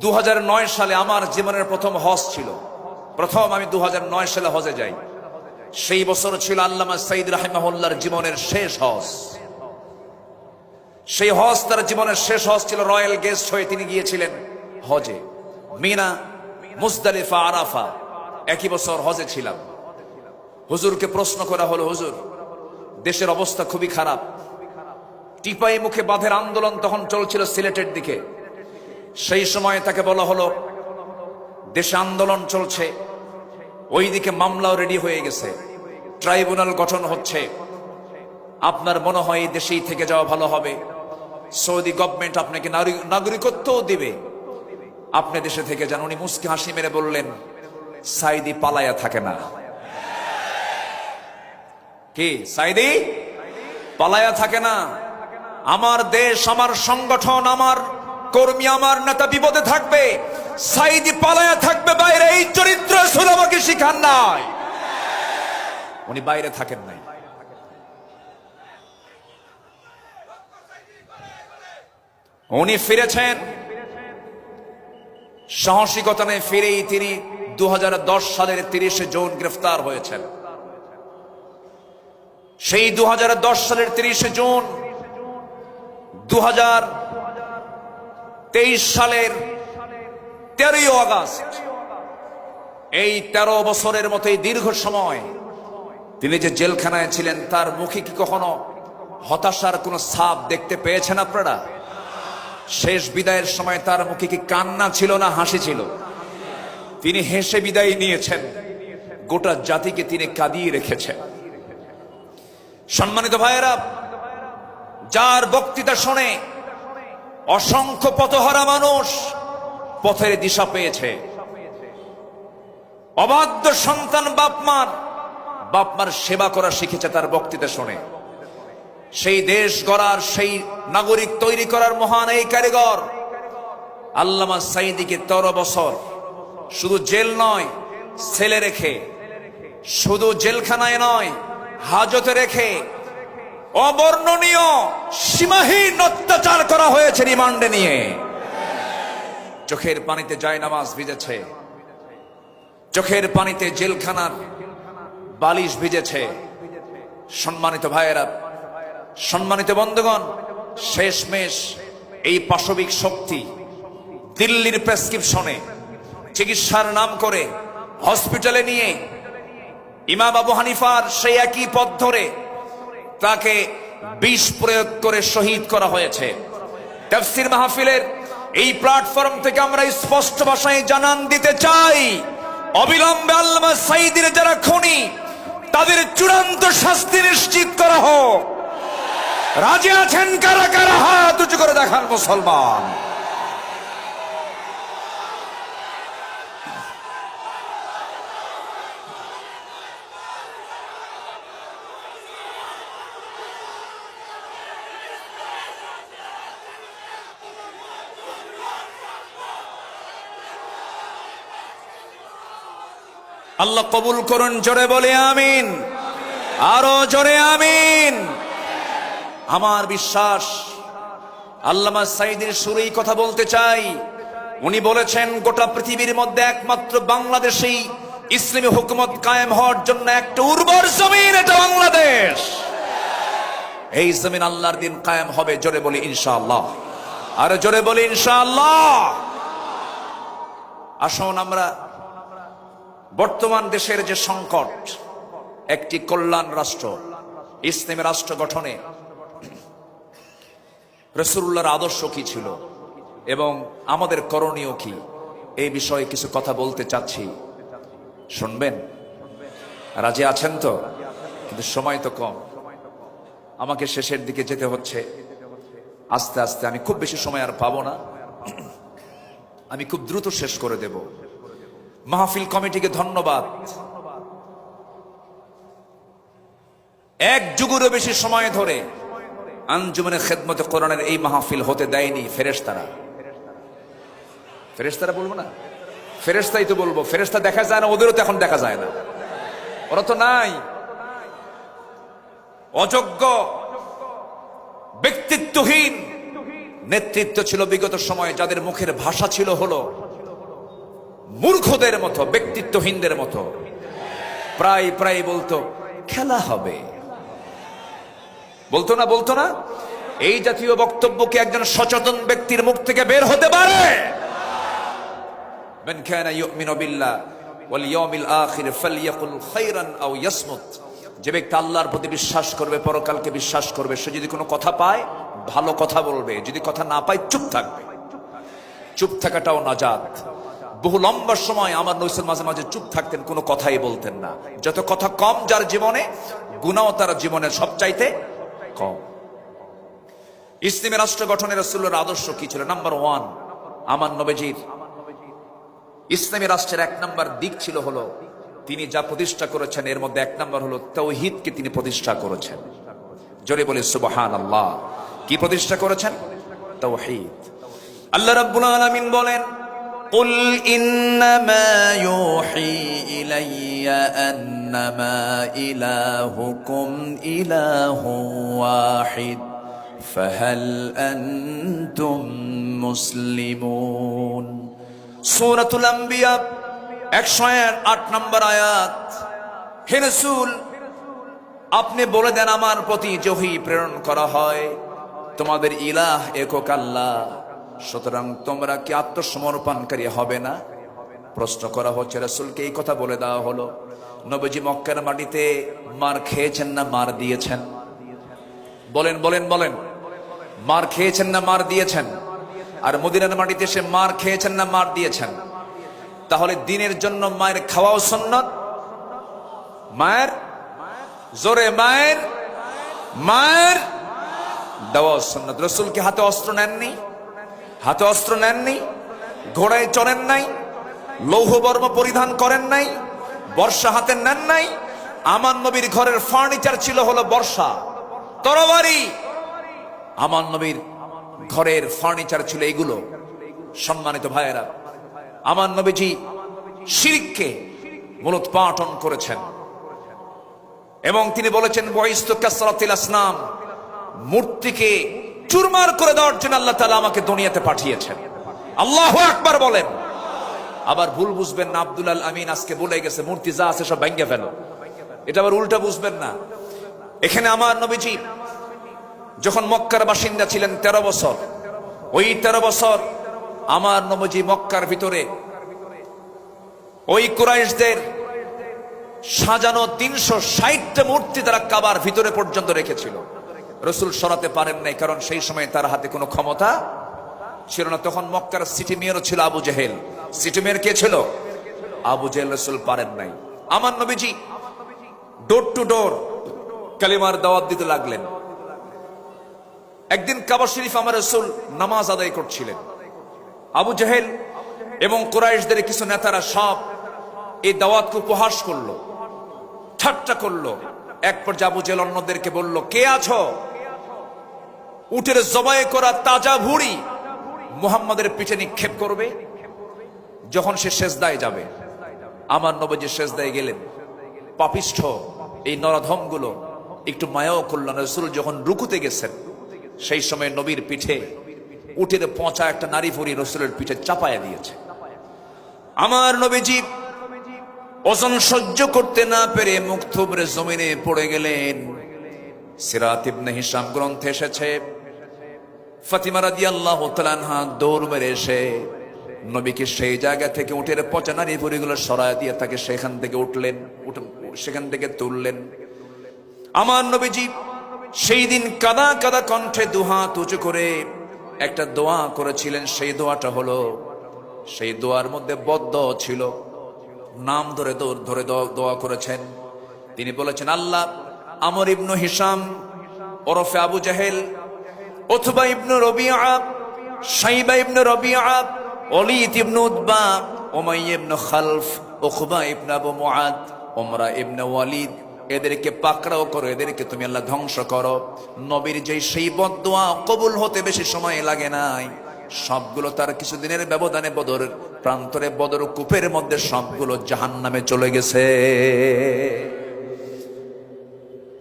দু হাজার নয় সালে আমার জীবনের প্রথম হজ ছিল। প্রথম আমি দু হাজার নয় সালে হজে যাই। সেই বছর ছিল আল্লামা সাইদ রাহিমাহুল্লার জীবনের শেষ হজ। সেই হজ তার জীবনের শেষ হজ ছিল রয়্যাল গেস্ট হয়ে তিনি গিয়েছিলেন হজে। মিনা, মুজদালিফা, আরাফা একই বছর হজে ছিলাম। হুজুরকে প্রশ্ন করা হলো, হুজুর, দেশের অবস্থা খুবই খারাপ। টিপাই মুখে বাঁধের আন্দোলন তখন চলছিল সিলেটের দিকে। সেই সময় তাকে বলা হলো, দেশে আন্দোলন চলছে, ওইদিকে মামলাও রেডি হয়ে গেছে ট্রাইব্যুনাল গঠন হচ্ছে। আপনার মনে হয় এই দেশেই থেকে যাওয়া ভালো হবে? সৌদি গভর্নমেন্ট আপনাকে নাগরিক- নাগরিকত্বও দিবে। আপনি দেশে থেকে যান। উনি মুসকে হাসি মেরে বললেন, সাইদি পালায়া থাকে না। কি, সাইদি? পালায়া থাকে না? আমার দেশ, আমার সংগঠন, আমার কর্মী আমার নেতা বিপদে থাকবে সাইদি পালায়া থাকবে বাইরে, এই চরিত্র আমাকে শিখান নাই। উনি বাইরে থাকেন নাই। উনি ফিরেছেন। সাহসিকতা নিয়ে ফিরেই তিনি দু হাজার দশ সালের তিরিশে জুন গ্রেফতার হয়েছেন। সেই দু হাজার দশ সালের তিরিশে জুন দু হাজার সালের তেরোই আগস্ট এই তেরো বছরের মতো দীর্ঘ সময় তিনি যে জেলখানায় ছিলেন, তার মুখে কি কখনো হতাশার কোনো ছাপ দেখতে পেয়েছেন আপনারা? শেষ বিদায়ের সময় তার মুখে কি কান্না ছিল না হাসি ছিল? তিনি হেসে বিদায় নিয়েছেন। গোটা জাতিকে তিনি কাঁদিয়ে রেখেছেন। সম্মানিত ভাইয়েরা, যার বক্তৃতা শুনে অসংখ্য পথহারা মানুষ পথের দিশা পেয়েছে। অবাধ্য সন্তান বাপমার বাপমার সেবা করা শিখেছে তার বক্তৃতা শুনে। সেই দেশ গড়ার, সেই নাগরিক তৈরি করার মহান এই কারিগর আল্লামা সাইদিকে তেরো বছর শুধু জেল নয়, ছেলে রেখে, শুধু জেলখানায় নয়, হাজতে রেখে অবর্ণনীয়, সীমাহীন অত্যাচার করা হয়েছে রিমান্ডে নিয়ে। চোখের পানিতে যায় নামাজ ভিজেছে। চোখের পানিতে জেলখানার বালিশ ভিজেছে। সম্মানিত ভাইয়েরা, সম্মানিত বন্ধুগণ, শেষমেশ এই পাশবিক শক্তি দিল্লির প্রেসক্রিপশনে চিকিৎসার নাম করে হসপিটালে নিয়ে ইমাম আবু হানিফার সেই একই পথ ধরে তাকে বিষ প্রয়োগ করে শহীদ করা হয়েছে। তাফসির মাহফিলের এই প্ল্যাটফর্ম থেকে আমরা স্পষ্ট ভাষায় জানান দিতে চাই। অবিলম্বে আল্লামা সাইদির যারা খুনি, তাদের চূড়ান্ত শাস্তি নিশ্চিত করা হোক। রাজি আছেন কারা কারা? হাত উঁচু করে দেখান মুসলমান। আল্লাহ কবুল করুন, জোরে বলে আমিন। আরও জোরে আমিন। আমার বিশ্বাস, আল্লামা সাইদের সুরেই কথা বলতে চাই। উনি বলেছেন, গোটা পৃথিবীর মধ্যে একমাত্র বাংলাদেশেই ইসলামী হুকুমত কায়েম হওয়ার জন্য একটা উর্বর জমিন, এটা বাংলাদেশ। এই জমিন আল্লাহর দিন কায়েম হবে, জোরে বলি ইনশাআল্লাহ। আর জোরে বলি ইনশাআল্লাহ। আসুন আমরা বর্তমান দেশের যে সংকট, একটি কল্যাণ রাষ্ট্র, ইসলামী রাষ্ট্র গঠনে রসুল্লাহর আদর্শ কি ছিল এবং আমাদের করণীয় কি, এই বিষয়ে কিছু কথা বলতে চাচ্ছি। শুনবেন? রাজি আছেন তো? কিন্তু সময় তো কম। আমাকে শেষের দিকে যেতে হচ্ছে। আস্তে আস্তে আমি খুব বেশি সময় আর পাবো না। আমি খুব দ্রুত শেষ করে দেব। মাহফিল কমিটিকে ধন্যবাদ। এক যুগেরও বেশি সময় ধরে আঞ্জুমানের খেদমতে কোরআনের এই মাহফিল হতে দেয়নি ফেরেশতারা। ফেরেশতারা বলব না? ফেরেশতাই তো বলব। ফেরেশতা দেখা যায় না, ওদেরও তো এখন দেখা যায় না। ওরা তো নাই। অযোগ্য, ব্যক্তিত্বহীন নেতৃত্ব ছিল বিগত সময়ে, যাদের মুখের ভাষা ছিল হলো মূর্খদের মতো ব্যক্তিত্বহীনদের মতো প্রায় প্রায় বলতো খেলা হবে বলতো না বলতো না এই জাতীয় বক্তব্যকে একজন সচেতন ব্যক্তির মুখ থেকে বের হতে পারে من كان يؤمن بالله واليوم الآخر فليقل خيرا أو يصمت যে ব্যক্তি আল্লাহর প্রতি বিশ্বাস করবে পরকালকে বিশ্বাস করবে সে যদি কোনো কথা পায় ভালো কথা বলবে যদি কথা না পায় চুপ থাকবে চুপ থাকাটাও নাজাত বহু লম্বা সময় আমার নৈসের মাঝে মাঝে চুপ থাকতেন, কোনো কথাই বলতেন না। যত কথা কম যার জীবনে গুণাও তার জীবনের সবচাইতে কম। ইসলামী রাষ্ট্র গঠনের রসুল্লার আদর্শ কি ছিল? নাম্বার ওয়ান আমার নবীজির। ইসলামী রাষ্ট্রের এক নম্বর দিক ছিল হলো, তিনি যা প্রতিষ্ঠা করেছেন, এর মধ্যে এক নম্বর হলো তৌহিদকে তিনি প্রতিষ্ঠা করেছেন। জোরে বলে সুবহান আল্লাহ কি প্রতিষ্ঠা করেছেন? তৌহিদ। আল্লাহ রাব্বুল আলামিন বলেন قل إنما يوحي إلي أنما إلهكم إله واحد فهل أنتم مسلمون সূরাতুল আম্বিয়া একশো আট নম্বর আয়াত হে রসুল আপনি বলে দেন আমার প্রতি জহি প্রেরণ করা হয় তোমাদের ইলাহ একক আল্লাহ সুতরাং তোমরা কি আত্মসমর্পণকারী হবে না? প্রশ্ন করা হচ্ছে, রসুলকে এই কথা বলে দেওয়া হলো। নবজি মক্কার মাটিতে মার খেয়েছেন না, মার দিয়েছেন? বলেন বলেন বলেন। মার খেয়েছেন না, মার দিয়েছেন? আর মদিনার মাটিতে সে মার খেয়েছেন না, মার দিয়েছেন? তাহলে দিনের জন্য মায়ের খাওয়াও সন্ন্যত মায়ের? জোরে, মায়ের? মায়ের? দেওয়াও সন্ন্যত রসুলকে হাতে অস্ত্র নেননি? হাতে অস্ত্র নেননি ঘোড়ায় চড়েন নাই, লৌহ বর্ম পরিধান করেন নাই, বর্ষা হাতে নেন নাই। আমার নবীর ঘরের ফার্নিচার ছিল হলো বর্ষা। তরবারি। আমার নবীর ঘরের ফার্নিচার ছিল এগুলো। সম্মানিত ভাইয়েরা আমার নবীজি শিরিককে মূলত পাঠন করেছেন। এবং তিনি বলেছেন বয়স্ত কাসরাতিল আসনাম মূর্তিকে চুরমার করে দেওয়ার জন্য আল্লাহ তালা আমাকে দুনিয়াতে পাঠিয়েছেন। আল্লাহ আকবার বলেন। আবার ভুল বুঝবেন না, আব্দুল আল আমিন আজকে বলে গেছে, মূর্তি যা আছে সব ভেঙে ফেলো। এটা আবার উল্টা বুঝবেন না। এখানে আমার নবীজি, যখন মক্কার বাসিন্দা ছিলেন ১৩ বছর, ওই ১৩ বছর আমার নবজি মক্কার ভিতরে ওই কুরাইশদের সাজানো তিনশো ষাটটা মূর্তি তারা কাবার ভিতরে পর্যন্ত রেখেছিল। রসুল সরাতে পারেন নাই, কারণ সেই সময় তার হাতে কোনো ক্ষমতা ছিল না। তখন মক্কার সিটি মেয়রও ছিল আবু জেহেল। সিটি মেয়র কে ছিল? আবু জেহেল রসুল পারেন নাই। আমার নবীজি ডোর টু ডোর কালিমার দাওয়াত দিতে লাগলেন। একদিন কাবা শরীফ আমার রসুল নামাজ আদায় করছিলেন। আবু জাহেল এবং কোরাইশদের কিছু নেতারা সব এই দাওয়াতকে উপহাস করল, ঠাট্টা করল। এক পর্যায়ে আবু জেল অন্যদেরকে বলল, কে আছো? উটের জবাই করা তাজা ভুড়ি মুহাম্মাদের পিঠে নিক্ষেপ করবে, যখন সে শেষদায় যাবে। আমার নবজি শেষদায় গেলেন। পাপিষ্ঠ এই নরাধমগুলো একটু মায়াও করলেন রসুল যখন রুকুতে গেছেন, সেই সময় নবীর পিঠে উটের পচা একটা নারী ভরি রসুলের পিঠে চাপায়া দিয়েছে। আমার নবীজি ওজন সহ্য করতে না পেরে মুখ থুবড়ে জমিনে পড়ে গেলেন। সিরাত ইবনে হিসাম গ্রন্থে এসেছে ফাতিমা রাদিয়াল্লাহু তাআলা দৌড় মেরে এসে নবীকে সেই জায়গা থেকে উঠে পচা ভরিগুলো সরায় দিয়ে তাকে সেখান থেকে উঠলেন, উঠে- সেখান থেকে তুললেন। আমার নবীজি সেই দিন কাদা কাদা কণ্ঠে দুহাত উঁচু করে একটা দোয়া করেছিলেন। সেই দোয়াটা হলো, সেই দোয়ার মধ্যে বদ্ধ ছিল, নাম ধরে ধরে দোয়া- দোয়া করেছেন। তিনি বলেছেন, আল্লাহ, আমর ইবনু হিসাম ওরফে আবু জাহেল অথবা ইবনু রবিআ সাইবা ইবনু রবিআ অলিত ইবনু উতবা ওমাই ইবনু খালফ, উখবা ইবনু আবু মুআদ ওমরা ইবনু ওয়ালিদ। এদেরকে পাকড়াও করো, এদেরকে তুমি আল্লাহ ধ্বংস করো। নবীর যেই সেই বদোয়া কবুল হতে বেশি সময় লাগে নাই। সবগুলো তার কিছুদিনের ব্যবধানে বদর, প্রান্তরে বদর কূপের মধ্যে সবগুলো জাহান নামে চলে গেছে।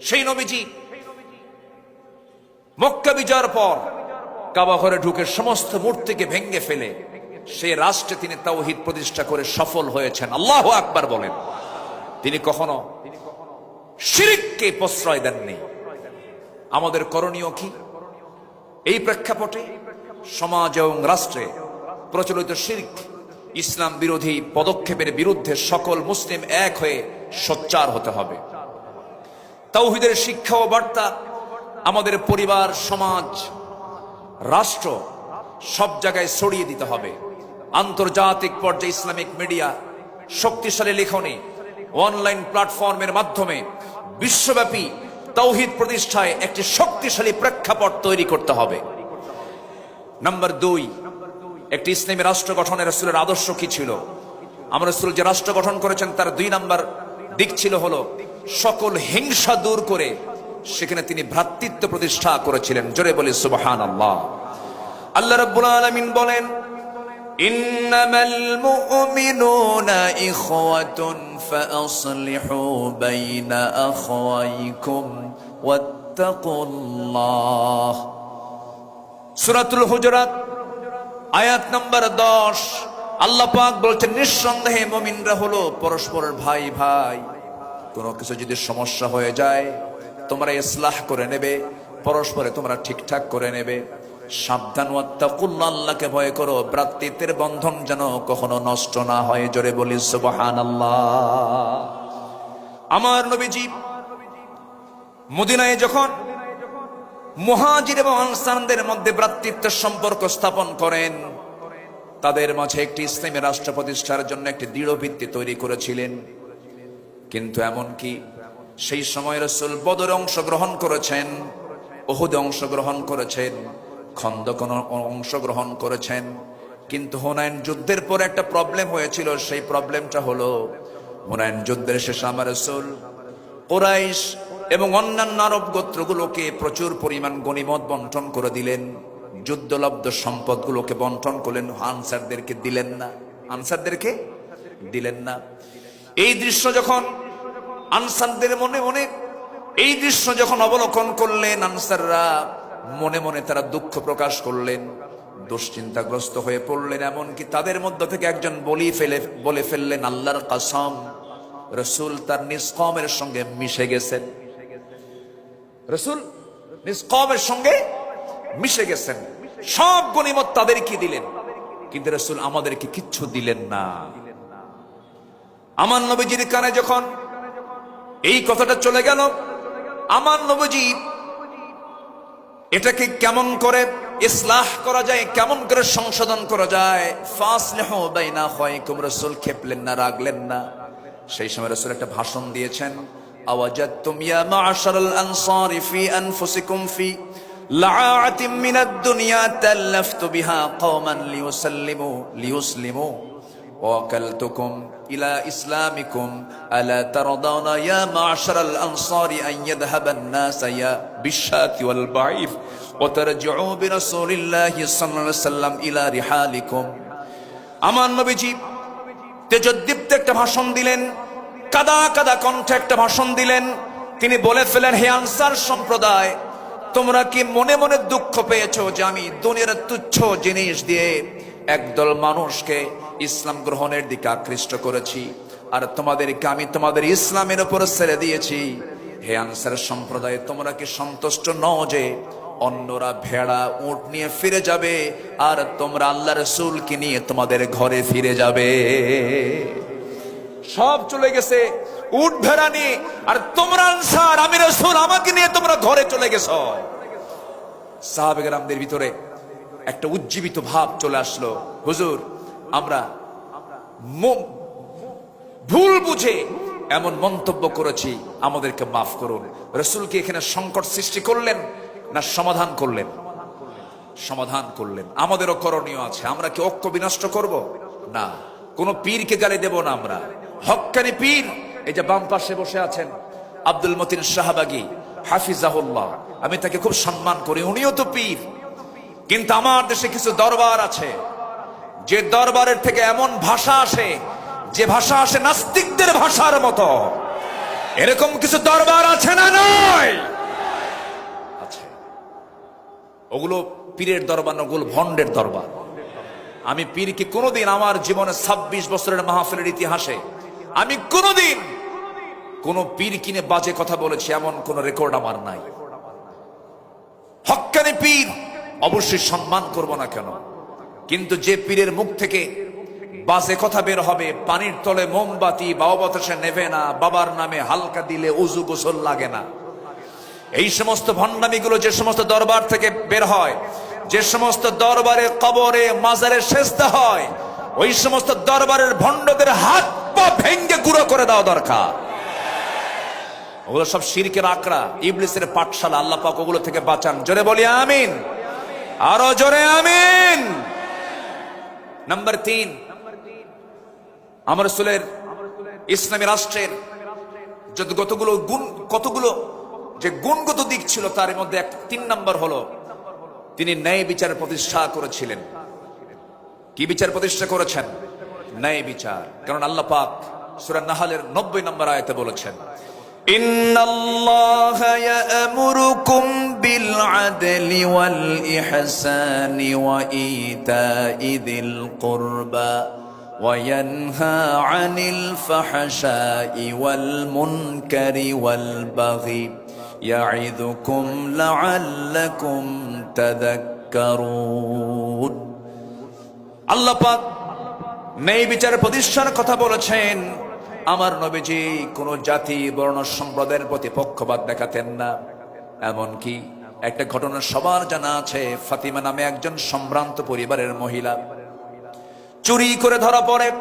সেই নবীজি মক্কা বিজয়ের পর কাবা ঘরে ঢুকে সমস্ত মূর্তিকে ভেঙ্গে ফেলে সে রাষ্ট্রে তিনি তাওহিদ প্রতিষ্ঠা করে সফল হয়েছেন। আল্লাহ আকবার বলেন। তিনি কখনো শিরিককে প্রশ্রয় দেননি। আমাদের করণীয় কি? এই প্রেক্ষাপটে সমাজ এবং রাষ্ট্রে প্রচলিত শির্ক ইসলাম বিরোধী পদক্ষেপের বিরুদ্ধে সকল মুসলিম এক হয়ে সোচ্চার হতে হবে। তাওহিদের শিক্ষা ও বার্তা আমাদের পরিবার, সমাজ, রাষ্ট্র সব জায়গায় ছড়িয়ে দিতে হবে। আন্তর্জাতিক পর্যায়ে ইসলামিক মিডিয়া, শক্তিশালী লেখনী, অনলাইন প্ল্যাটফর্মের মাধ্যমে বিশ্বব্যাপী তৌহিদ প্রতিষ্ঠায় একটি শক্তিশালী প্রেক্ষাপট তৈরি করতে হবে। নাম্বার দুই, একটি ইসলামী রাষ্ট্র গঠনের রসুলের আদর্শ কি ছিল? আমার রসুল যে রাষ্ট্র গঠন করেছেন, তার দুই নাম্বার দিক ছিল হলো, সকল হিংসা দূর করে সেখানে তিনি ভ্রাতৃত্ব প্রতিষ্ঠা করেছিলেন জোরে বলি সুবহান আল্লাহ আল্লাহ রাব্বুল আলামিন বলেন إنما المؤمنون إخوة فأصلحوا بين أخويكم واتقوا الله সূরাতুল হুজুরাত আয়াত নাম্বার দশ আল্লাহ পাক বলছেন নিঃসন্দেহে মুমিনরা হলো পরস্পরের ভাই ভাই কোনো কিছু যদি সমস্যা হয়ে যায় তোমরা ইসলাহ করে নেবে, পরস্পরে তোমরা ঠিকঠাক করে নেবে। সাবধান আল্লাহকে ভয় করো। ভ্রাতৃত্বের বন্ধন যেন কখনো নষ্ট না হয়, জোরে বলি সুবহানাল্লাহ। আমার নবীজি মদিনায় যখন মুহাজির এবং আনসারদের মধ্যে ভ্রাতৃত্ব সম্পর্ক স্থাপন করেন, তাদের মাঝে একটি ইসলামী রাষ্ট্র প্রতিষ্ঠার জন্য একটি দৃঢ় ভিত্তি তৈরি করেছিলেন। কিন্তু এমনকি সেই সময় রসুল বদর অংশগ্রহণ করেছেন ওহুদে অংশগ্রহণ করেছেন খন্দকন অংশগ্রহণ করেছেন। কিন্তু হুনায়ন যুদ্ধের পর একটা প্রবলেম হয়েছিল, সেই প্রবলেমটা হলো হুনায়ন যুদ্ধের শেষে আমার রসুল কোরাইশ এবং অন্যান্য আরব গোত্রগুলোকে প্রচুর পরিমাণ গণিমত বন্টন করে দিলেন। যুদ্ধলব্ধ সম্পদগুলোকে বন্টন করলেন, আনসারদেরকে দিলেন না। আনসারদেরকে দিলেন না। এই দৃশ্য যখন আনসারদের মনে মনে এই দৃশ্য যখন অবলোকন করলেন আনসাররা, মনে মনে তারা দুঃখ প্রকাশ করলেন, দুশ্চিন্তাগ্রস্ত হয়ে পড়লেন, এমনকি তাদের মধ্য থেকে একজন বলি ফেলে, বলে ফেললেন, আল্লাহর কাসম, রসুল তার নিষ্কমের সঙ্গে মিশে গেছেন। রসুল নিষ্কমের সঙ্গে মিশে গেছেন। সব গনিমত তাদেরকে দিলেন, কিন্তু রসুল আমাদেরকে কিচ্ছু দিলেন না। আমার নবীজির কানে যখন এই কথাটা চলে গেল। আমার নবজি এটাকে কেমন করে ইসলাহ করা যায়, কেমন করে সংশোধন করা যায়? ফাসলেহ না হয় কুম রসুল, খেপলেন না, রাগলেন না। সেই সময় রসুল একটা ভাষণ দিয়েছেন আওয়াজ ফি ফি দুনিয়া ইলা ইসলামিকুম আলা তারদাউনা ইয়া মা'শারাল আনসারি আন ইয়াযহাবান নাস ইয়া বিশাতি ওয়াল বাঈফ ওয়া তারজিউ বিরাসূলিল্লাহি সাল্লাল্লাহু আলাইহি সাল্লাম ইলা রিহালিকুম আমার নবীজি তেজদীপ্ত একটা ভাষণ দিলেন, কাদা কাদা কণ্ঠে একটা ভাষণ দিলেন। তিনি বলে ফেলেন, হে আনসার সম্প্রদায়, তোমরা কি মনে মনে দুঃখ পেয়েছ যে আমি দুনিয়ার তুচ্ছ জিনিস দিয়ে একদল মানুষকে ইসলাম গ্রহণের দিকে আকৃষ্ট করেছি। আর তোমাদেরকে আমি তোমাদের ইসলামের উপর ছেড়ে দিয়েছি। হে আনসার সম্প্রদায়, তোমরা কি সন্তুষ্ট নও যে অন্যরা ভেড়া, উট নিয়ে ফিরে যাবে আর তোমরা আল্লাহ রসুলকে নিয়ে তোমাদের ঘরে ফিরে যাবে? সব চলে গেছে, উট ভেড়া নিয়ে। আর তোমরা আনসার, আমি রসুল, আমাকে নিয়ে তোমরা ঘরে চলে গেছ। সাহাবেগরামদের ভিতরে একটা উজ্জীবিত ভাব চলে আসলো। হুজুর আমরা ভুল বুঝে এমন মন্তব্য করেছি, আমাদেরকে মাফ করুন। রসুলকে এখানে সংকট সৃষ্টি করলেন না সমাধান করলেন? সমাধান করলেন। আমাদেরও করণীয় আছে। আমরা কি ঐক্য বিনষ্ট করব? না। কোন পীরকে গালি দেব না আমরা। হক্কানি পীর, এই যে বাম পাশে বসে আছেন আব্দুল মতিন শাহবাগি, হাফিজাহুল্লাহ। আমি তাকে খুব সম্মান করি। উনিও তো পীর। কিন্তু আমার দেশে কিছু দরবার আছে। যে দরবারের থেকে এমন ভাষা আসে, যে ভাষা আসে নাস্তিকদের ভাষার মতো। এরকম কিছু দরবার আছে না নয় আছে। ওগুলো পীরের দরবার নগুল ভণ্ডের দরবার। আমি পীরকে কোনোদিন আমার জীবনে ছাব্বিশ বছরের মাহফিলের ইতিহাসে, আমি কোনোদিন কোন পীর কিনে বাজে কথা বলেছি, এমন কোন রেকর্ড আমার নাই। হক্কানি পীর, অবশ্যই সম্মান করব না কেন? কিন্তু যে পীরের মুখ থেকে বাসে কথা বের হবে, পানির তলে মোমবাতি বাবা বাতাসে নেবে না, বাবার নামে হালকা দিলে উজু গোসল লাগে না। এই সমস্ত ভণ্ডামিগুলো যে সমস্ত দরবার থেকে বের হয়, যে সমস্ত দরবারে কবরে মাজারে শেষতে হয়, ওই সমস্ত দরবারের ভণ্ডদের হাত পা ভেঙ্গে গুঁড়ো করে দেওয়া দরকার। ওগুলো সব শিরকের আকড়া, ইবলিসের পাঠশালা আল্লাহ পাক ওগুলো থেকে বাঁচান। জোরে বলি, আমিন। আরও জোরে, আমিন। নাম্বার তিন আমার ইসলামী রাষ্ট্রের যত কতগুলো গুণ, কতগুলো যে গুণগত দিক ছিল তার মধ্যে এক তিন নম্বর হলো, তিনি ন্যায় বিচারের প্রতিষ্ঠা করেছিলেন। কি বিচার প্রতিষ্ঠা করেছেন? ন্যায় বিচার। কারণ আল্লাহ পাক সূরা নাহালের নব্বই নম্বর আয়তে বলেছেন إن الله يأمركم بالعدل والإحسان وإيتاء ذي القربى وينهى عن الفحشاء والمنكر والبغي يعظكم لعلكم تذكرون আল্লাহ পাক ন্যায় বিচার প্রতিষ্ঠার কথা বলেছেন আমার নবীজি কোন জাতি, বর্ণ, সম্প্রদায়ের প্রতি পক্ষপাত দেখাতেন না। এমনকি একটা ঘটনা সবার জানা আছে, ফাতিমা নামে একজন সম্ভ্রান্ত পরিবারের মহিলা। চুরি করে ধরা পড়ে।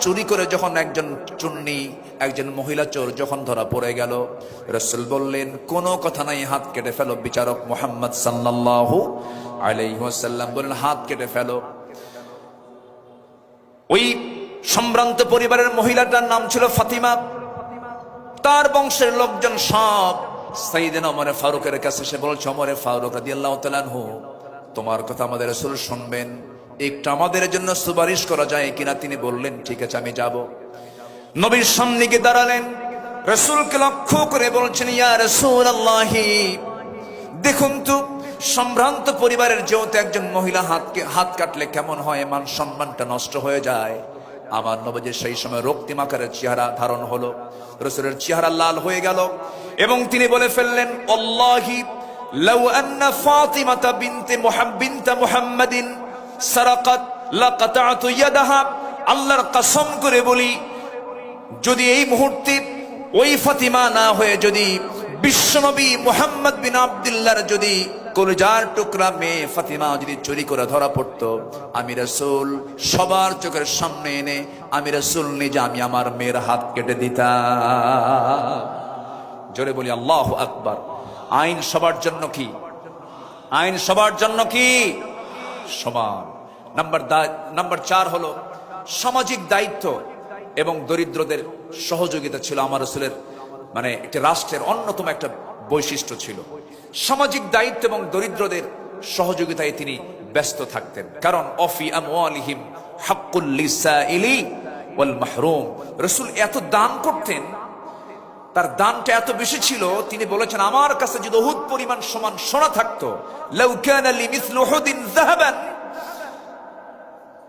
চুরি করে যখন একজন চুন্নি, একজন মহিলা চোর যখন ধরা পড়ে গেল, রাসূল বললেন, কোনো কথা নাই, হাত কেটে ফেলো বিচারক মুহাম্মদ সাল্লাল্লাহু আলাইহি ওয়াসাল্লাম। বললেন, হাত কেটে ফেলো। ওই সম্ভ্রান্ত পরিবারের মহিলাটার নাম ছিল ফাতিমা। তার বংশের লোকজন সব সাইদিন অমরে ফারুকের কাছে সে বলছে অমরে ফারুক রাদি আল্লাহ তোমার কথা আমাদের রসুল শুনবেন। একটু আমাদের জন্য সুপারিশ করা যায় কিনা? তিনি বললেন, ঠিক আছে, আমি যাব। নবীর সামনে গিয়ে দাঁড়ালেন। রসুলকে লক্ষ্য করে বলছেন, ইয়া রসুল আল্লাহি দেখুন তো সম্ভ্রান্ত পরিবারের যেহেতু একজন মহিলা হাতকে হাত কাটলে কেমন হয়? মান সম্মানটা নষ্ট হয়ে যায়। আমার নবজের সেই সময় রক্তিম আকারের চেহারা ধারণ হলো। রসুলের চেহারা লাল হয়ে গেল এবং তিনি বলে ফেললেন অল্লাহি লাউ আন্না ফাতিমাতা বিনতে মুহাম্মদ বিনতে মুহাম্মাদিন সারাকাত লাকাতাতু ইয়াদাহা। আল্লাহর কসম করে বলি, যদি এই মুহূর্তে ওই ফাতিমা না হয়ে যদি বিশ্বনবী মুহাম্মদ বিন আব্দুল্লাহর যদি কলজার টুকরা মেয়ে ফাতিমা যদি চুরি করে ধরা পড়তো, আমি রসুল সবার চোখের সামনে এনে, আমি রসুল নিজে আমি আমার মেয়ের হাত কেটে দিতাম। জোরে বলি, আল্লাহ আকবার। আইন সবার জন্য কি? আইন সবার জন্য কি? সমান। নাম্বার নাম্বার চার হলো, সামাজিক দায়িত্ব এবং দরিদ্রদের সহযোগিতা ছিল আমার রসুলের মানে একটি রাষ্ট্রের অন্যতম একটা বৈশিষ্ট্য ছিল। সামাজিক দায়িত্ব এবং দরিদ্রদের সহযোগিতায় তিনি ব্যস্ত থাকতেন। কারণ, অফি আমওয়ালিহিম হাক্কুল লিসাইলি ওয়াল মাহরুম। রসুল এত দান করতেন, তার দানটা এত বেশি ছিল, তিনি বলেছেন, আমার কাছে যদি অহুদ পরিমাণ সমান সোনা থাকতো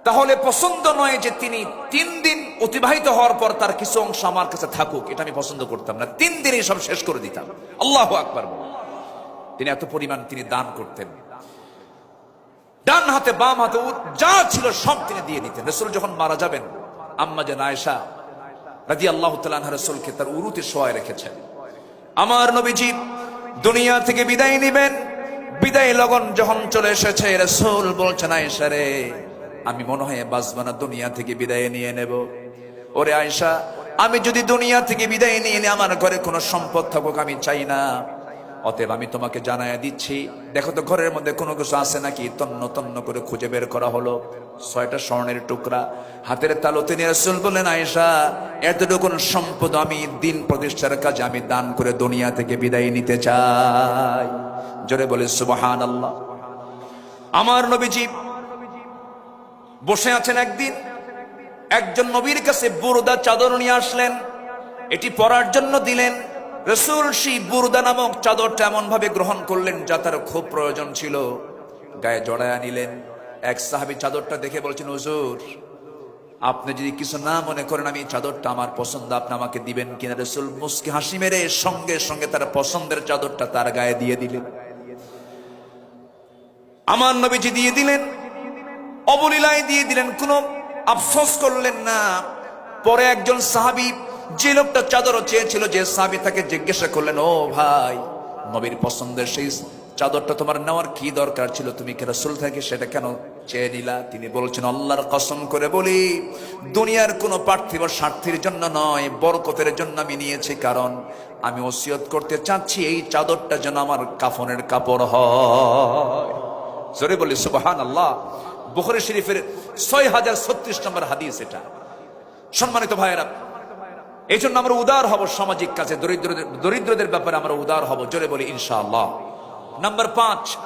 তাহলে পছন্দ নয় যে তিনি তিন দিন অতিবাহিত হওয়ার পর তার কিছু অংশ আমার কাছে থাকুক, এটা আমি পছন্দ করতাম না। তিন দিনই সব শেষ করে দিতাম। আল্লাহ আকবার বলে। তিনি এত পরিমাণ তিনি দান করতেন। ডান হাতে, বাম হাতে যা ছিল সব তিনি দিয়ে দিতেন। রসুল যখন মারা যাবেন, আম্মা যে নায়সা রাজি আল্লাহ রসুলকে তার উরুতে শোয়ায় রেখেছেন। আমার নবীজি দুনিয়া থেকে বিদায় নিবেন, বিদায় লগন যখন চলে এসেছে, রসুল বলছেন, আয়েশা রে, আমি মনে হয় বাঁচব না, দুনিয়া থেকে বিদায় নিয়ে নেব। ওরে আয়েশা, আমি যদি দুনিয়া থেকে বিদায় নিয়ে নিয়ে আমার ঘরে কোনো সম্পদ থাকুক, আমি চাই না। অতএব আমি তোমাকে জানায় দিচ্ছি, দেখো তো ঘরের মধ্যে কোনো কিছু আছে নাকি? তন্ন তন্ন করে খুঁজে বের করা হলো। ছয়টা স্বর্ণের টুকরা। হাতের তালুতে নিয়ে রসুল বললেন, আয়েশা, এতটুকুন সম্পদ আমি দিন প্রতিষ্ঠার কাজে আমি দান করে দুনিয়া থেকে বিদায় নিতে চাই। জোরে বলে সুবহান আল্লাহ আমার নবীজি বসে আছেন একদিন। একজন নবীর কাছে বুরদা চাদর নিয়ে আসলেন। এটি পরার জন্য দিলেন। রসুল সেই বুরদা নামক চাদরটা এমন ভাবে গ্রহণ করলেন যা তার খুব প্রয়োজন ছিল। গায়ে জড়ায় নিলেন এক সাহাবি চাদরটা দেখে বলছেন, হুজুর, আপনি যদি কিছু না মনে করেন, আমি চাদরটা আমার পছন্দ, আপনি আমাকে দিবেন কিনা? রসুল মুসকি হাসি মেরে সঙ্গে সঙ্গে তার পছন্দের চাদরটা তার গায়ে দিয়ে দিলেন। আমার নবীজি দিয়ে দিলেন, অবলীলায় দিয়ে দিলেন, কোনো আফসোস করলেন না। পরে একজন সাহাবি যে লোকটা চাদরও চেয়েছিল যে সাহাবি তাকে জিজ্ঞাসা করলেন, ও ভাই, নবীর পছন্দের সেই চাদরটা তোমার নেওয়ার কি দরকার ছিল? তুমি কি রসুল থেকে সেটা কেন চেয়ে নিলা? তিনি বলছেন, আল্লাহর কসম করে বলি, দুনিয়ার কোনো পার্থিব স্বার্থের জন্য নয়, বরকতের জন্য আমি নিয়েছি, কারণ আমি ওসিয়ত করতে চাচ্ছি এই চাদরটা যেন আমার কাফনের কাপড় হয়। বলি সুবাহান আল্লাহ বুখারী শরীফের ছয় হাজার ছত্রিশ নম্বর হাদিস এটা। সম্মানিত ভাইয়েরা এই জন্য আমরা উদার হব সামাজিক কাজে, দরিদ্রদের দরিদ্রদের ব্যাপারে আমরা উদার হব, জোরে বলি ইনশাআল্লাহ। নাম্বার পাঁচ,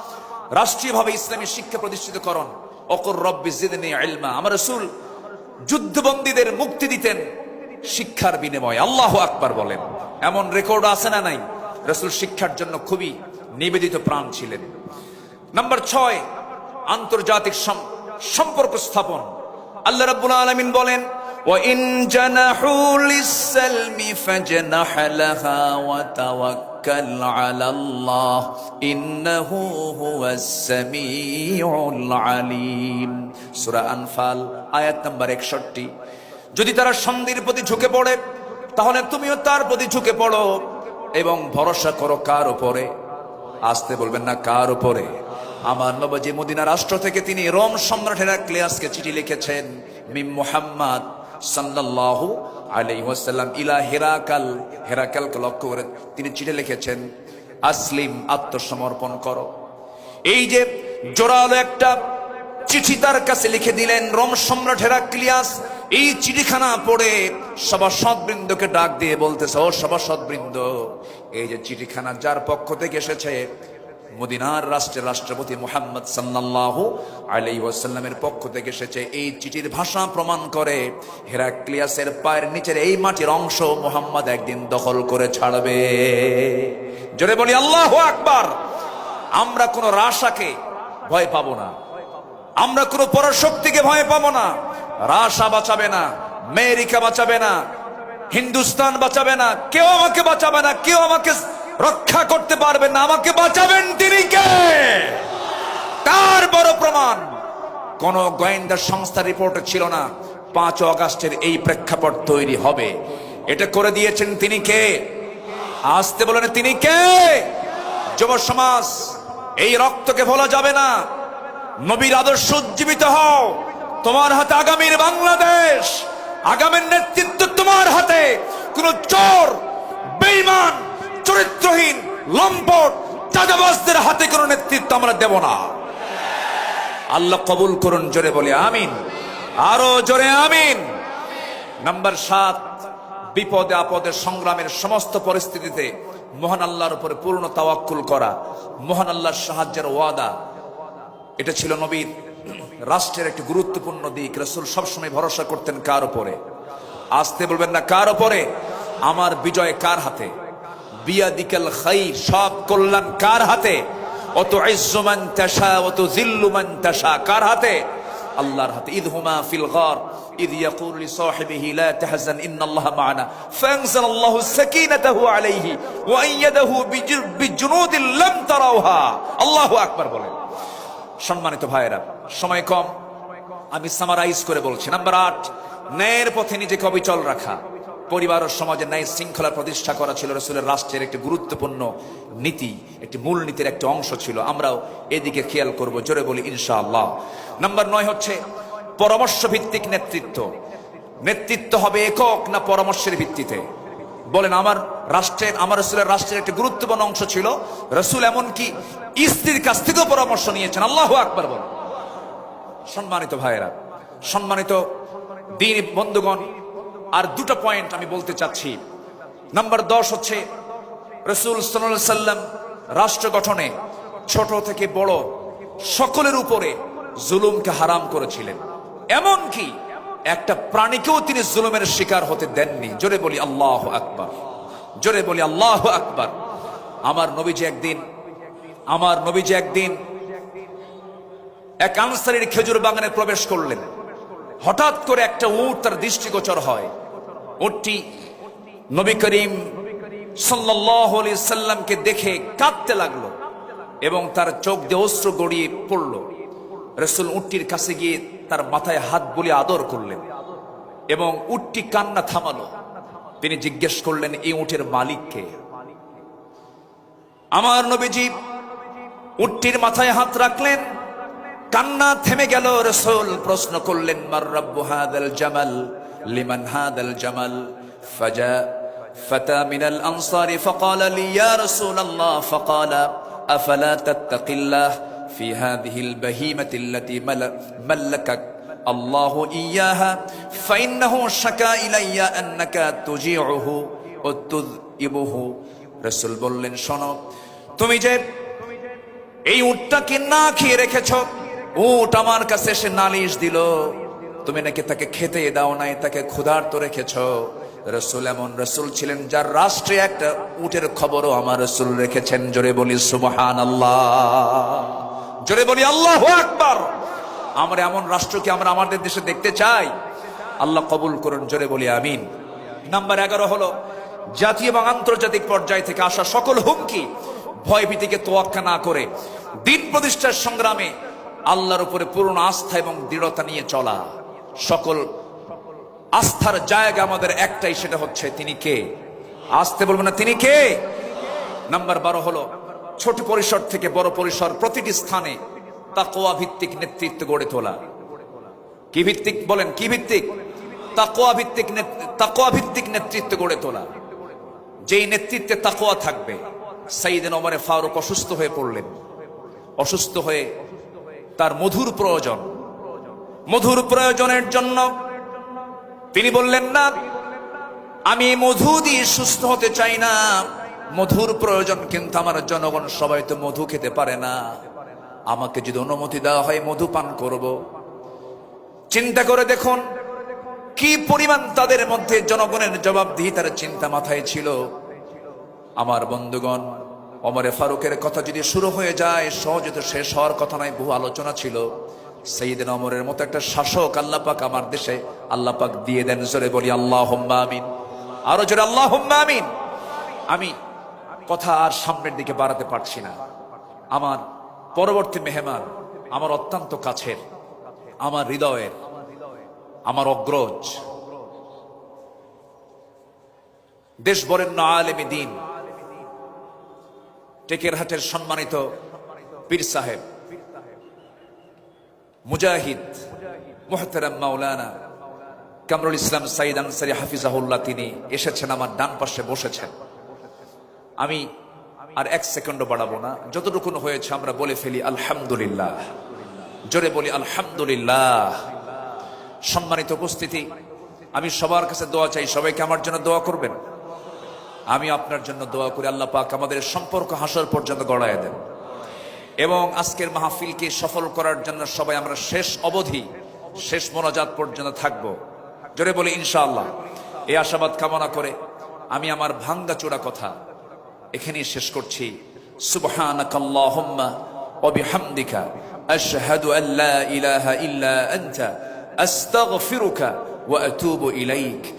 রাষ্ট্রীয়ভাবে ইসলামী শিক্ষা প্রতিষ্ঠিত করণ অকর রব্বি আমার রসুল যুদ্ধবন্দীদের মুক্তি দিতেন শিক্ষার বিনিময়ে। আল্লাহ আকবার বলেন। এমন রেকর্ড আছে না নাই? রসুল শিক্ষার জন্য খুবই নিবেদিত প্রাণ ছিলেন। নাম্বার ছয়, আন্তর্জাতিক সম্পর্ক স্থাপন। আল্লাহ রাব্বুল আলামিন বলেন وإن جنحوا للسلم فاجنح لها وتوكل على الله إنه هو السميع العليم সূরা আনফাল আয়াত নাম্বার 61 যদি তারা সন্ধির প্রতি ঝুঁকে পড়ে তাহলে তুমিও তার প্রতি ঝুঁকে পড়ো এবং ভরসা করো কার উপরে আসতে বলবেন না কার উপরে আমার নবজি মদিনা রাষ্ট্র থেকে তিনি রোম সম্রাট হেরাক্লিয়াসকে চিঠি লিখেছেন মিম মুহাম্মদ সাল্লাল্লাহু আলাইহি ওয়াসাল্লাম ইলা হেরাকাল হেরাকালকে লক্ষ্য করে তিনি চিঠি লিখেছেন, আসলিম, আত্মসমর্পণ করো। এই যে জোরালো একটা চিঠি তার কাছে লিখে দিলেন, রোম সম্রাট হেরাক্লিয়াস, এই চিঠিখানা পড়ে সভাসদবৃন্দকে ডাক দিয়ে বলতেছে, ও সভাসদবৃন্দ, এই যে চিঠিখানা যার পক্ষ থেকে এসেছে মদিনার রাষ্ট্রের রাষ্ট্রপতি মোহাম্মদ সাল্লাল্লাহু আলাইহি ওয়াসাল্লামের পক্ষ থেকে এসেছে। এই চিঠির ভাষা প্রমাণ করে হেরাক্লিয়াসের পায়ের নিচের এই মাটির অংশ মোহাম্মদ একদিন দখল করে ছাড়বে। জোরে বলি, আল্লাহ আকবার! আমরা কোন রাশাকে ভয় পাবো না। আমরা কোন পরাশক্তিকে ভয় পাবো না। রাশা বাঁচাবে না, আমেরিকা বাঁচাবে না, হিন্দুস্তান বাঁচাবে না, কেউ আমাকে বাঁচাবে না, কেউ আমাকে রক্ষা করতে পারবেন আমাকে বাঁচাবেন তিনি কে? তার বড় প্রমাণ, কোন গোয়েন্দা সংস্থা রিপোর্টে ছিল না। পাঁচ অগাস্টের এই প্রেক্ষাপট তৈরি হবে। এটা করে দিয়েছেন তিনি কে? আসতে বলেন, তিনি কে? যুব সমাজ, এই রক্তকে ভোলা যাবে না। নবীর আদর্শ উজ্জীবিত হও। তোমার হাতে আগামীর বাংলাদেশ, আগামীর নেতৃত্ব তোমার হাতে। কোন চোর, বেঈমান চরিত্রহীন, লম্পট, চাঁদাবাজদের হাতে কোনো নেতৃত্ব আমরা দেব না। আল্লাহ কবুল করুন, জোরে বলে, আমিন। আরও জোরে, আমিন। নাম্বার সাত, বিপদে আপদে সংগ্রামের সমস্ত পরিস্থিতিতে মহান আল্লাহর উপরে পূর্ণ তাওয়াক্কুল করা, মহান আল্লাহর সাহায্যের ওয়াদা। এটা ছিল নবীর রাষ্ট্রের একটি গুরুত্বপূর্ণ দিক। রসুল সবসময় ভরসা করতেন কার উপরে? আসতে বলবেন না কার উপরে? আমার বিজয় কার হাতে? বিয়াদিকাল খাই সব কল্যাণ কার হাতে অত ইজ্জুমান তাশা অত জিল্লুমান তাশা কার হাতে আল্লাহর হাতে ঈদ হুমা ফিল গর إذ يقول لصاحبه لا تحزن إن الله معنا فأنزل الله سكينته عليه وأيده بج- بجنود لم تروها الله أكبر বলেন সম্মানিত ভাইয়েরা সময় কম আমি সামারাইজ করে বলছি নাম্বার আট ন্যায়ের পথে নিজেকে অবিচল রাখা পরিবার ও সমাজে ন্যায় শৃঙ্খলা প্রতিষ্ঠা করা ছিল রসুলের রাষ্ট্রের একটি গুরুত্বপূর্ণ নীতি, একটি মূল নীতির একটি অংশ ছিল। আমরাও এদিকে খেয়াল করব, জোরে বলি ইনশাআল্লাহ। নাম্বার নয় হচ্ছে পরামর্শ ভিত্তিক নেতৃত্ব। নেতৃত্ব হবে একক না পরামর্শের ভিত্তিতে? বলেন, আমার রাষ্ট্রের, আমার রসুলের রাষ্ট্রের একটি গুরুত্বপূর্ণ অংশ ছিল। রসুল এমনকি স্ত্রীর কাছ থেকেও পরামর্শ নিয়েছেন। আল্লাহ আকবর বল সম্মানিত ভাইয়েরা, সম্মানিত দিন বন্ধুগণ আর দুটো পয়েন্ট আমি বলতে চাচ্ছি। নাম্বার দশ হচ্ছে রসুল সাল্লাম রাষ্ট্র গঠনে ছোট থেকে বড় সকলের উপরে জুলুমকে হারাম করেছিলেন। এমনকি একটা প্রাণীকেও তিনি জুলুমের শিকার হতে দেননি। জোরে বলি আল্লাহ আকবার। জোরে বলি আল্লাহ আকবার। আমার নবীজি একদিন, আমার নবীজি একদিন এক আনসারির খেজুর বাগানে প্রবেশ করলেন। হঠাৎ করে একটা উট তার দৃষ্টিগোচর হয়। উটটি নবী করিম সাল্লামকে দেখে কাঁদতে লাগল এবং তার চোখ দিয়ে অস্ত্র গড়িয়ে পড়ল। রসুল উটটির কাছে গিয়ে তার মাথায় হাত বলে আদর করলেন এবং উটটি কান্না থামালো। তিনি জিজ্ঞেস করলেন, এই উটের মালিককে আমার নবীজি উটটির মাথায় হাত রাখলেন কান্না থেমে গেল রসুল প্রশ্ন করলেন মার রব্বু হাদাল জামাল লিমান হাদাল জামাল ফাজা فتى من الأنصار فقال لي يا رسول الله فقال أفلا تتقي الله في هذه البهيمة التي مل- ملكك الله إياها فإنه شكا إلي أنك تجيعه وتذئبه رسول বললেন শোনো তুমি যে এই উটটাকে না খেয়ে রেখেছ উট আমার কাছে এসে নালিশ দিল, তুমি নাকি তাকে খেতে দাও নাই, তাকে ক্ষুধার্ত রেখেছ? রসুল এমন রসুল ছিলেন যার রাষ্ট্রে একটা উটের খবরও আমার রসুল রেখেছেন। জোরে বলি সুবহান আল্লাহ জোরে বলি, আল্লাহ আকবার। আমরা এমন রাষ্ট্রকে আমরা আমাদের দেশে দেখতে চাই? আল্লাহ কবুল করুন, জোরে বলি, আমিন। নাম্বার এগারো হলো জাতীয় এবং আন্তর্জাতিক পর্যায় থেকে আসা সকল হুমকি, ভয়ভীতিকে তোয়াক্কা না করে দিন প্রতিষ্ঠার সংগ্রামে আল্লাহর উপরে পূর্ণ আস্থা এবং দৃঢ়তা নিয়ে চলা। সকল আস্থার জায়গা আমাদের একটাই, সেটা হচ্ছে তিনি কে? আসতে বলব না, তিনি কে? নাম্বার বারো হলো, ছোট পরিসর থেকে বড় পরিসর প্রতিটি স্থানে তাকোয়া ভিত্তিক নেতৃত্ব গড়ে তোলা। কি ভিত্তিক বলেন, কি ভিত্তিক? তাকোয়া ভিত্তিক তাকোয়া ভিত্তিক নেতৃত্ব গড়ে তোলা। যেই নেতৃত্বে তাকোয়া থাকবে সাইদিন ওমরে ফারুক অসুস্থ হয়ে পড়লেন। অসুস্থ হয়ে তার মধুর প্রয়োজন। মধুর প্রয়োজনের জন্য তিনি বললেন, না, আমি মধু দিয়ে সুস্থ হতে চাই না। মধুর প্রয়োজন কিন্তু আমার জনগণ সবাই তো মধু খেতে পারে না। আমাকে যদি অনুমতি দেওয়া হয়, মধু পান করব। চিন্তা করে দেখুন, কি পরিমাণ তাদের মধ্যে জনগণের জবাবদিহিতার চিন্তা মাথায় ছিল। আমার বন্ধুগণ অমরে ফারুকের কথা যদি শুরু হয়ে যায়, সহজে তো শেষ হওয়ার কথা নয়, বহু আলোচনা ছিল। সেইদিন অমরের মতো একটা শাসক আল্লাপাক আমার দেশে আল্লাপাক দিয়ে দেন, জোরে বলি আল্লাহ আমিন। আরও জোরে আল্লাহ আমিন। আমি কথা আর সামনের দিকে বাড়াতে পারছি না। আমার পরবর্তী মেহমান আমার অত্যন্ত কাছের, আমার হৃদয়ের, আমার অগ্রজ। দেশ বরেণ্য আলেমী দিন টেকেরহাটের সম্মানিত পীর সাহেব, মুজাহিদ, মোহতারাম মাওলানা কামরুল ইসলাম সাইদ আনসারি হাফিজাহুল্লাহ, তিনি এসেছেন, আমার ডান পাশে বসেছেন। আমি আর এক সেকেন্ডও বাড়াবো না। যতটুকুন হয়েছে, আমরা বলে ফেলি আলহামদুলিল্লাহ। জোরে বলি আলহামদুলিল্লাহ। সম্মানিত উপস্থিতি, আমি সবার কাছে দোয়া চাই, সবাইকে আমার জন্য দোয়া করবেন। আমি আপনার জন্য দোয়া করি, আল্লাহ পাক আমাদের সম্পর্ক হাসার পর্যন্ত গড়ায় দেন। এবং আজকের মাহফিলকে সফল করার জন্য সবাই আমরা শেষ অবধি, শেষ মোনাজাত পর্যন্ত থাকব। জোরে বলি, ইনশাআল্লাহ। এই আশাবাদ কামনা করে আমি আমার ভাঙ্গা চূড়া কথা এখানেই শেষ করছি। সুবহানাকাল্লাহুম্মা ওয়া বিহামদিকা, আশহাদু আল লা ইলাহা ইল্লা আনতা, আস্তাগফিরুকা ওয়া আতুবু ইলাইক।